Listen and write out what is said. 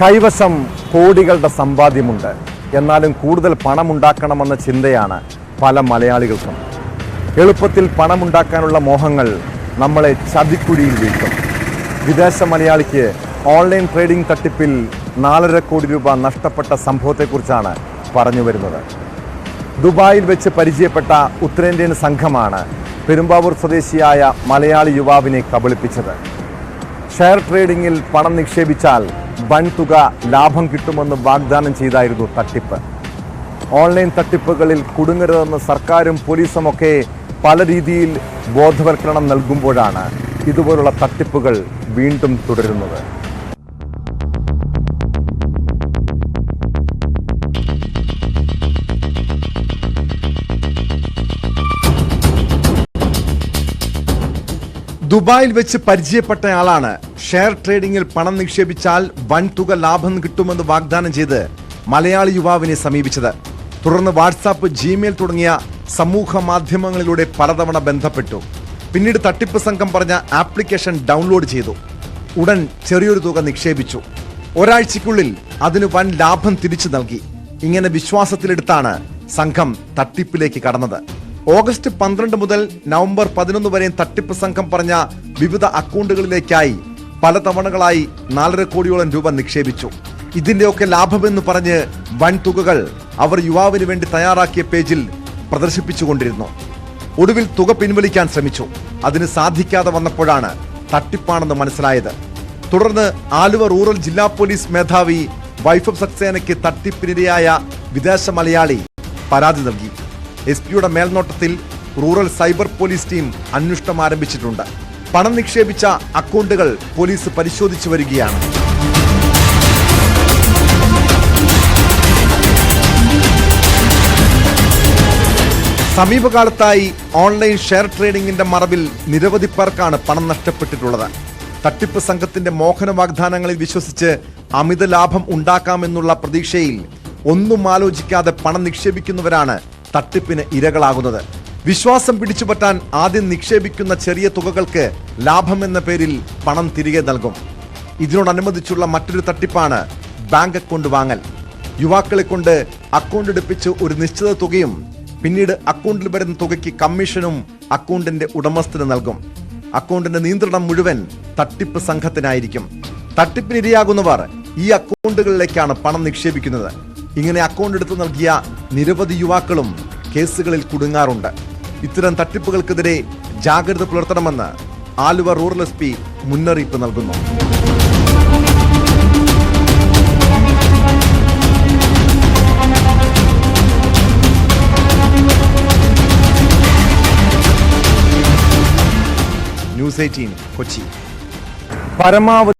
കൈവശം കോടികളുടെ സമ്പാദ്യമുണ്ട്. എന്നാലും കൂടുതൽ പണമുണ്ടാക്കണമെന്ന ചിന്തയാണ് പല മലയാളികൾക്കും. എളുപ്പത്തിൽ പണമുണ്ടാക്കാനുള്ള മോഹങ്ങൾ നമ്മളെ ചതിക്കുഴിയിൽ വീഴ്ത്തും. വിദേശ മലയാളിക്ക് ഓൺലൈൻ ട്രേഡിംഗ് തട്ടിപ്പിൽ നാലര കോടി രൂപ നഷ്ടപ്പെട്ട സംഭവത്തെക്കുറിച്ചാണ് പറഞ്ഞു വരുന്നത്. ദുബായിൽ വെച്ച് പരിചയപ്പെട്ട ഉത്തരേന്ത്യൻ സംഘമാണ് പെരുമ്പാവൂർ സ്വദേശിയായ മലയാളി യുവാവിനെ കബളിപ്പിച്ചത്. ഷെയർ ട്രേഡിംഗിൽ പണം നിക്ഷേപിച്ചാൽ വൻ തുക ലാഭം കിട്ടുമെന്ന് വാഗ്ദാനം ചെയ്തായിരുന്നു തട്ടിപ്പ്. ഓൺലൈൻ തട്ടിപ്പുകളിൽ കുടുങ്ങരുതെന്ന് സർക്കാരും പോലീസുമൊക്കെ പല രീതിയിൽ ബോധവൽക്കരണം നൽകുമ്പോഴാണ് ഇതുപോലുള്ള തട്ടിപ്പുകൾ വീണ്ടും തുടരുന്നത്. ദുബായിൽ വെച്ച് പരിചയപ്പെട്ടയാളാണ് ഷെയർ ട്രേഡിംഗിൽ പണം നിക്ഷേപിച്ചാൽ വൻ തുക ലാഭം കിട്ടുമെന്ന് വാഗ്ദാനം ചെയ്ത് മലയാളി യുവാവിനെ സമീപിച്ചത്. തുടർന്ന് വാട്സാപ്പ് ജിമെയിൽ തുടങ്ങിയ സമൂഹ മാധ്യമങ്ങളിലൂടെ പലതവണ ബന്ധപ്പെട്ടു. പിന്നീട് തട്ടിപ്പ് സംഘം പറഞ്ഞ ആപ്ലിക്കേഷൻ ഡൗൺലോഡ് ചെയ്തു. ഉടൻ ചെറിയൊരു തുക നിക്ഷേപിച്ചു. ഒരാഴ്ചയ്ക്കുള്ളിൽ അതിന് വൻ ലാഭം തിരിച്ചു നൽകി. ഇങ്ങനെ വിശ്വാസത്തിലെടുത്താണ് സംഘം തട്ടിപ്പിലേക്ക് കടന്നത്. ഓഗസ്റ്റ് പന്ത്രണ്ട് മുതൽ നവംബർ പതിനൊന്ന് വരെയും തട്ടിപ്പ് സംഘം പറഞ്ഞ വിവിധ അക്കൗണ്ടുകളിലേക്കായി പല തവണകളായി നാലര കോടിയോളം രൂപ നിക്ഷേപിച്ചു. ഇതിന്റെയൊക്കെ ലാഭമെന്ന് പറഞ്ഞ് വൻ തുകകൾ അവർ യുവാവിന് വേണ്ടി തയ്യാറാക്കിയ പേജിൽ പ്രദർശിപ്പിച്ചുകൊണ്ടിരുന്നു. ഒടുവിൽ തുക പിൻവലിക്കാൻ ശ്രമിച്ചു. അതിന് സാധിക്കാതെ വന്നപ്പോഴാണ് തട്ടിപ്പാണെന്ന് മനസ്സിലായത്. തുടർന്ന് ആലുവ റൂറൽ ജില്ലാ പോലീസ് മേധാവി വൈഫ് സക്സേനയ്ക്ക് തട്ടിപ്പിനിരയായ വിദേശ മലയാളി പരാതി നൽകി. എസ് പിയുടെ മേൽനോട്ടത്തിൽ റൂറൽ സൈബർ പോലീസ് ടീം അന്വേഷണം ആരംഭിച്ചിട്ടുണ്ട്. പണം നിക്ഷേപിച്ച അക്കൗണ്ടുകൾ പോലീസ് പരിശോധിച്ചു വരികയാണ്. സമീപകാലത്തായി ഓൺലൈൻ ഷെയർ ട്രേഡിംഗിന്റെ മറവിൽ നിരവധി പേർക്കാണ് പണം നഷ്ടപ്പെട്ടിട്ടുള്ളത്. തട്ടിപ്പ് സംഘത്തിന്റെ മോഹന വാഗ്ദാനങ്ങളിൽ വിശ്വസിച്ച് അമിത ലാഭം ഉണ്ടാക്കാമെന്നുള്ള പ്രതീക്ഷയിൽ ഒന്നും ആലോചിക്കാതെ പണം നിക്ഷേപിക്കുന്നവരാണ് തട്ടിപ്പിന് ഇരകളാകുന്നത്. വിശ്വാസം പിടിച്ചുപറ്റാൻ ആദ്യം നിക്ഷേപിക്കുന്ന ചെറിയ തുകകൾക്ക് ലാഭം എന്ന പേരിൽ പണം തിരികെ നൽകും. ഇതിനോടനുബന്ധിച്ചുള്ള മറ്റൊരു തട്ടിപ്പാണ് ബാങ്ക് അക്കൗണ്ട് വാങ്ങൽ. യുവാക്കളെ കൊണ്ട് അക്കൗണ്ട് എടുപ്പിച്ച് ഒരു നിശ്ചിത തുകയും പിന്നീട് അക്കൗണ്ടിൽ വരുന്ന തുകയ്ക്ക് കമ്മീഷനും അക്കൗണ്ടിന്റെ ഉടമസ്ഥന് നൽകും. അക്കൗണ്ടിന്റെ നിയന്ത്രണം മുഴുവൻ തട്ടിപ്പ് സംഘത്തിനായിരിക്കും. തട്ടിപ്പിനിരയാകുന്നവർ ഈ അക്കൗണ്ടുകളിലേക്കാണ് പണം നിക്ഷേപിക്കുന്നത്. ഇങ്ങനെ അക്കൗണ്ട് എടുത്തു നൽകിയ നിരവധി യുവാക്കളും കേസുകളിൽ കുടുങ്ങാറുണ്ട്. ഇത്തരം തട്ടിപ്പുകൾക്കെതിരെ ജാഗ്രത പുലർത്തണമെന്ന് ആലുവ റൂറൽ എസ് പി മുന്നറിയിപ്പ് നൽകുന്നു. News eighteen Kochi. പരമാവധി